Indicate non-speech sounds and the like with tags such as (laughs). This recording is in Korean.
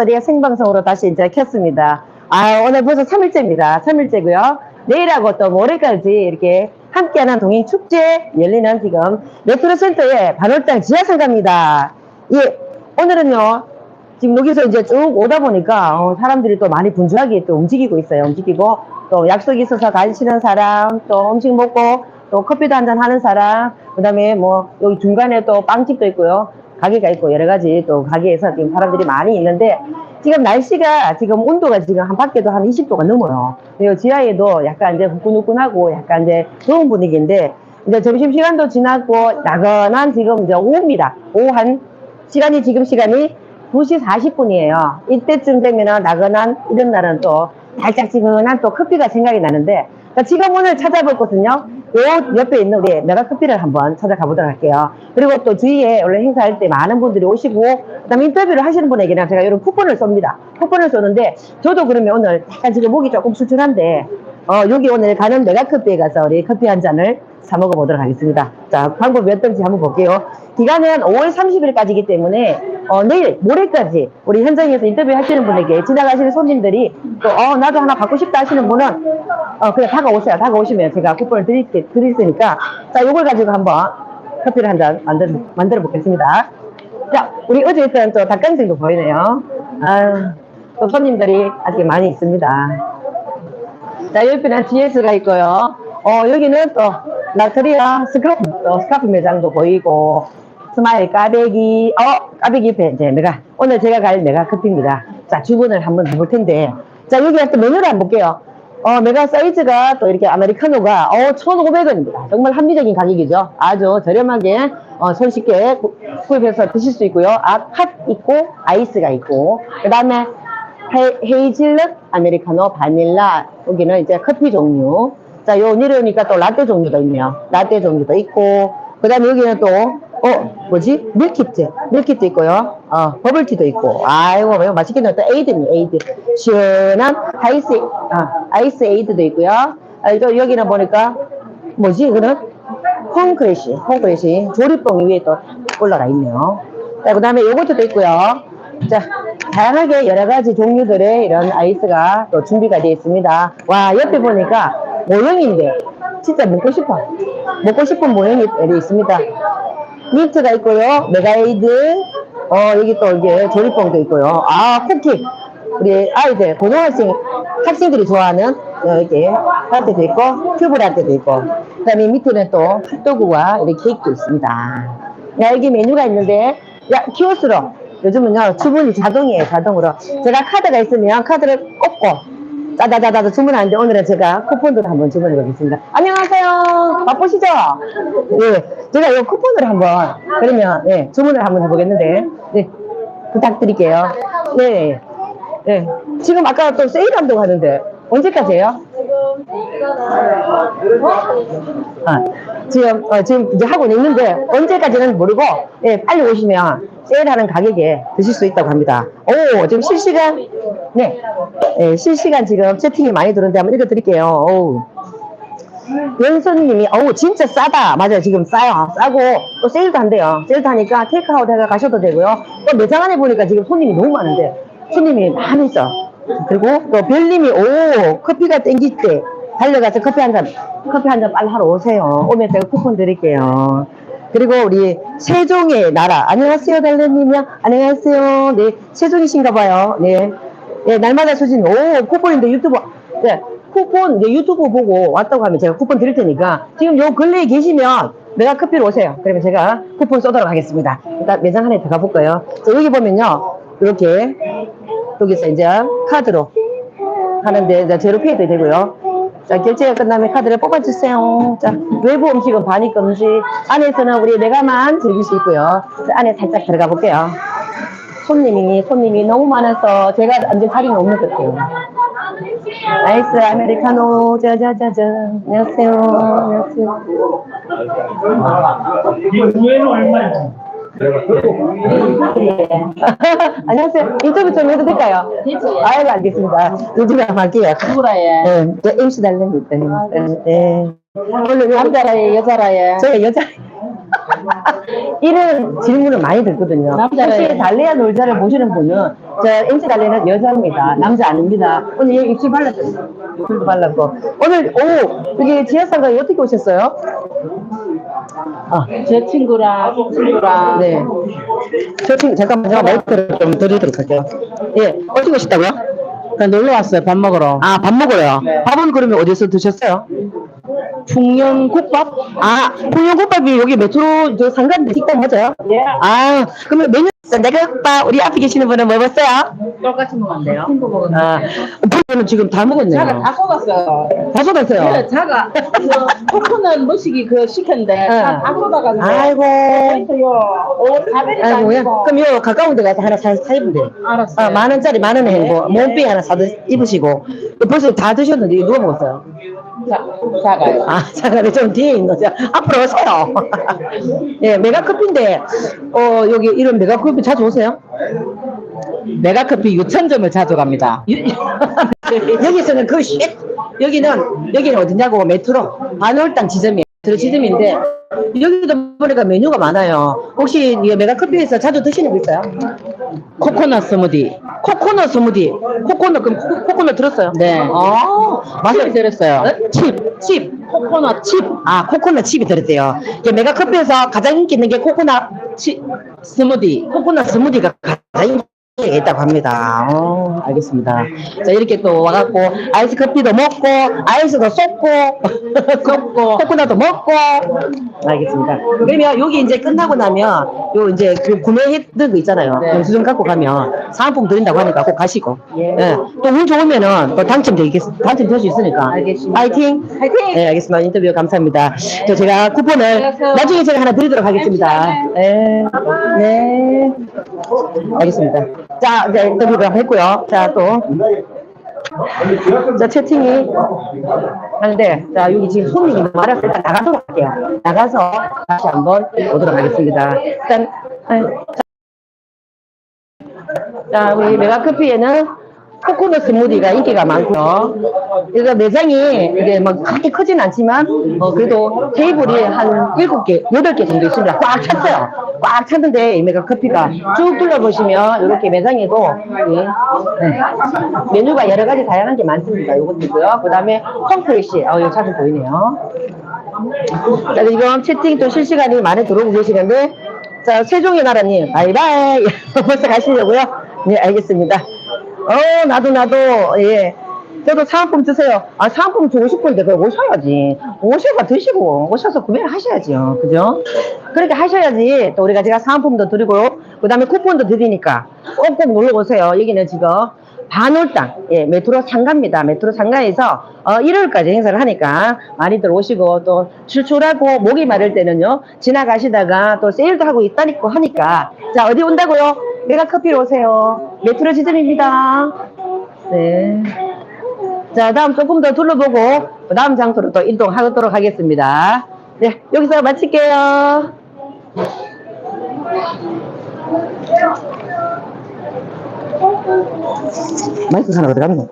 또 우리가 생방송으로 다시 이제 켰습니다. 아, 오늘 벌써 3일째입니다. 3일째고요. 내일하고 또 모레까지 이렇게 함께하는 동행 축제 열리는 지금 레트로센터의 반월장 지하상가입니다. 예, 오늘은요, 지금 여기서 이제 쭉 오다 보니까 어, 사람들이 또 많이 분주하게 또 움직이고 있어요. 움직이고 또 약속이 있어서 가시는 사람, 또 음식 먹고 또 커피도 한잔 하는 사람, 그 다음에 뭐 여기 중간에 또 빵집도 있고요. 가게가 있고 여러 가지 또 가게에서 지금 사람들이 많이 있는데 지금 날씨가 지금 온도가 지금 한 밖에도 한 20도가 넘어요. 그리고 지하에도 약간 이제 후끈후끈하고 약간 이제 더운 분위기인데 이제 점심시간도 지났고 나긋한 지금 이제 오후입니다. 오후 한 시간이 지금 시간이 2시 40분이에요. 이때쯤 되면은 나긋한 이런 날은 또 달짝지근한 또 커피가 생각이 나는데 자, 지금 오늘 찾아볼 곳은요. 요 옆에 있는 우리 메가 커피를 한번 찾아가 보도록 할게요. 그리고 또 주위에 원래 행사할 때 많은 분들이 오시고 그다음에 인터뷰를 하시는 분에게는 제가 이런 쿠폰을 쏩니다. 쿠폰을 쏘는데 저도 그러면 오늘 약간 지금 목이 조금 출출한데 어, 여기 오늘 가는 메가 커피에 가서 우리 커피 한 잔을 사 먹어보도록 하겠습니다. 자, 방법이 어떤지 한번 볼게요. 기간은 5월 30일까지이기 때문에 어, 내일 모레까지 우리 현장에서 인터뷰 하시는 분에게 지나가시는 손님들이 또 어, 나도 하나 받고 싶다 하시는 분은 어, 그냥 다가오세요. 다가오시면 제가 쿠폰을 드릴, 드릴 테니까 자, 요걸 가지고 한번 커피를 한 잔 만들어, 만들어 보겠습니다. 자, 우리 어제 했던 또 닭강정도 보이네요. 아유, 또 손님들이 아직 많이 있습니다. 자, 옆에는 GS가 있고요. 어, 여기는 또 라트리아 스카프, 또 스카프 매장도 보이고, 스마일 까베기, 어, 까베기 배, 이제 메가, 오늘 제가 갈 메가 커피입니다. 자, 주문을 한번 해볼 텐데. 자, 여기 또 메뉴를 한번 볼게요. 어, 메가 사이즈가 또 이렇게 아메리카노가, 어, 1,500원입니다. 정말 합리적인 가격이죠. 아주 저렴하게, 어, 손쉽게 구- 구입해서 드실 수 있고요. 아, 핫 있고, 아이스가 있고, 그 다음에 헤- 헤이즐넛, 아메리카노, 바닐라, 여기는 이제 커피 종류. 자, 요 내려오니까 또 라떼 종류도 있네요. 라떼 종류도 있고, 그 다음에 여기는 또, 어, 뭐지? 밀키트. 밀키트 있고요. 어, 버블티도 있고. 아이고, 이거 맛있겠네. 또 에이드네, 에이드. 시원한 아이스, 아, 아이스 에이드도 있고요. 아, 또 여기는 보니까, 뭐지, 이거는? 홈크래시, 홈크래시. 조립봉 위에 또 올라가 있네요. 자, 그 다음에 요거트도 있고요. 자, 다양하게 여러 가지 종류들의 이런 아이스가 또 준비가 되어 있습니다. 와, 옆에 보니까 모형인데, 진짜 먹고 싶어. 먹고 싶은 모형이 있습니다. 민트가 있고요. 메가에이드, 어, 여기 또 이게 조립봉도 있고요. 아, 쿠키. 우리 아이들, 고등학생, 학생들이 좋아하는 여기 라떼도 있고, 큐브 라떼도 있고, 그 다음에 밑에는 또 핫도그와 이렇게 케이크도 있습니다. 야, 여기 메뉴가 있는데, 야, 키오스로. 요즘은요, 주문이 자동이에요, 자동으로. 제가 카드가 있으면 카드를 꽂고, 짜자자자자 주문하는데 오늘은 제가 쿠폰도 한번 주문해 보겠습니다. 안녕하세요. 바쁘시죠? 예. 제가 이 쿠폰을 한번, 그러면, 예, 주문을 한번 해보겠는데, 네. 부탁드릴게요. 네. 네. 지금 아까 또 세일 한다고 하는데, 언제까지예요? 아, 지금, 어, 지금 이제 하고 있는데, 언제까지는 모르고, 예, 빨리 오시면 세일하는 가격에 드실 수 있다고 합니다. 오, 지금 실시간, 네. 예, 실시간 지금 채팅이 많이 들어오는데 한번 읽어드릴게요. 오. 연선님이, 어우, 진짜 싸다. 맞아요. 지금 싸요. 싸고, 또 세일도 한대요. 세일도 하니까 테이크아웃 해가 가셔도 되고요. 또 매장 안에 보니까 지금 손님이 너무 많은데, 손님이 많이 있어. 그리고 또 별님이, 오, 커피가 땡길 때, 달려가서 커피 한 잔, 커피 한 잔 빨리 하러 오세요. 오면 제가 쿠폰 드릴게요. 그리고 우리 세종의 나라. 안녕하세요, 달래님이요. 안녕하세요. 네, 세종이신가 봐요. 네. 네, 날마다 소진, 오, 쿠폰인데 유튜브, 네, 쿠폰, 이제 유튜브 보고 왔다고 하면 제가 쿠폰 드릴 테니까 지금 요 근래에 계시면 내가 커피로 오세요. 그러면 제가 쿠폰 쏘도록 하겠습니다. 일단 매장 안에 들어가 볼까요? 자, 여기 보면요. 이렇게, 여기서 이제 카드로 하는데, 이제 제로페이도 되고요. 자, 결제가 끝나면 카드를 뽑아주세요. 자, 외부 음식은 반입 금지. 안에서는 우리 메가만 즐길 수 있고요. 자, 안에 살짝 들어가 볼게요. 손님이, 손님이 너무 많아서 제가 앉을 자리는 없는 것 같아요. 나이스 아메리카노 짜자자자 안녕하세요 안녕하세요 후에는 얼마야? (laughs) 안녕하세요 인터뷰 좀 해도 될까요? 아유 알겠습니다 요즘에 할게요 누구라예? 네, 저 MC 달래입니다 네. 네. 오늘 남자라예, 여자라예? 저희 여자 (laughs) 이런 질문을 많이 듣거든요. 혹시 달리아 놀자를 보시는 분은 저 엔지 달리는 여자입니다. 남자 아닙니다. 오늘 여기 입술 발랐어요. 입술도 발랐고 오늘 오 여기 지하상가에 어떻게 오셨어요? 아, 제 친구랑 친구랑 네. 저 친구 잠깐만 제가 마이크를 좀 드리도록 할게요. 예, 어떻게 오셨다고요? 그냥 놀러 왔어요. 밥 먹으러. 아, 밥 먹어요. 네. 밥은 그러면 어디서 드셨어요? 풍년 국밥? 아, 풍년국밥이 여기 메트로 저 상가인데 식당 맞아요? 예. 아, 그러면 메뉴 내가 국밥 우리 앞에 계시는 분은 뭐 먹었어요? 똑같이 먹었는데요. 친구 먹었는데. 아, 분은 지금 다 먹었네요. 자가 다 쏟았어요. 다 쏟았어요. 네, 자가 그 코코넛 머시기 그 시켰는데 네. 다, 다 쏟아가지고. 아이고. 그래서요. 옷 다베리도 아이고, 그냥, 아니고. 그럼 요 가까운 데 가서 하나 사, 사 입으면 돼요. 알았어요. 아, 만 원짜리 만 원에 행보. 네. 몸빼 하나 사 드- 입으시고. 벌써 다 드셨는데 이거 누가 먹었어요? 자, 자가요. 아, 잠깐만, 좀 뒤에 있는 거죠. 앞으로 오세요. (laughs) 예, 메가커피인데, 어, 여기 이런 메가커피 자주 오세요? 메가커피 유천점을 자주 갑니다. (laughs) 여기서는 그 쉣! 여기는, 여기는 어디냐고, 메트로. 반월당 지점이에요. 메트로 지점인데, 여기도 보니까 메뉴가 많아요. 혹시 이 메가커피에서 자주 드시는 거 있어요? 코코넛 스무디. 코코넛 스무디. 코코넛, 그럼 코, 코코넛 들었어요? 네. 아, 맛을 들었어요. 어? 칩, 칩. 코코넛 칩. 아, 코코넛 칩이 들었대요. 이게 메가커피에서 가장 인기 있는 게 코코넛 칩, 스무디. 코코넛 스무디가 가장 인기가 있다고 합니다. 어, 알겠습니다. 자, 이렇게 또 와갖고, 아이스 커피도 먹고, 아이스도 쏟고, (laughs) 쏟고, 코코넛도 먹고. 알겠습니다. 그러면 여기 이제 끝나고 나면, 요 이제 그 구매했던 거 있잖아요. 네. 영수증 갖고 가면 사은품 드린다고 하니까 꼭 가시고. 예. 또 운 좋으면은 또 당첨되겠, 당첨될 수 있으니까. 알겠습니다. 파이팅! 파이팅! 네, 알겠습니다. 인터뷰 감사합니다. 저 제가 쿠폰을 안녕하세요. 나중에 제가 하나 드리도록 하겠습니다. 네. 네. 알겠습니다. 자, 이제 인터뷰를 했고요. 자, 또. 자, 채팅이 하는데, 자, 여기 지금 손님이 너무 많아서 나가도록 할게요. 나가서 다시 한번 오도록 하겠습니다. 일단, 아, 자, 우리 메가커피에는 코코넛 스무디가 인기가 많고요. 그래서 매장이 이게 막 그렇게 크진 않지만, 어, 그래도 테이블이 한 일곱 개, 여덟 개 정도 있습니다. 꽉 찼어요. 꽉 찼는데, 이 메가 커피가 쭉 둘러보시면, 이렇게 매장에도, 예, 네, 메뉴가 여러 가지 다양한 게 많습니다. 요것도 있고요. 그 다음에 컴프레시, 어, 요 차도 보이네요. 자, 지금 채팅 또 실시간이 많이 들어오고 계시는데, 자, 세종의 나라님, 바이바이. (laughs) 벌써 가시려고요? 네, 알겠습니다. 어, 나도, 나도, 예. 저도 사은품 주세요. 아, 사은품 주고 싶은데, 그거 오셔야지. 오셔서 드시고, 오셔서 구매를 하셔야죠. 그죠? 그렇게 하셔야지, 또 우리가 제가 사은품도 드리고, 그 다음에 쿠폰도 드리니까 꼭꼭 놀러 오세요. 여기는 지금 반월당, 예, 메트로 상가입니다. 메트로 상가에서, 어, 1월까지 행사를 하니까 많이들 오시고, 또 출출하고, 목이 마를 때는요, 지나가시다가 또 세일도 하고 있다니까 하니까, 자, 어디 온다고요? 메가 커피로 오세요. 메트로 지점입니다. 네. 자, 다음 조금 더 둘러보고, 그 다음 장소로 또 이동하도록 하겠습니다. 네, 여기서 마칠게요. 마이크 하나 어디 갔노?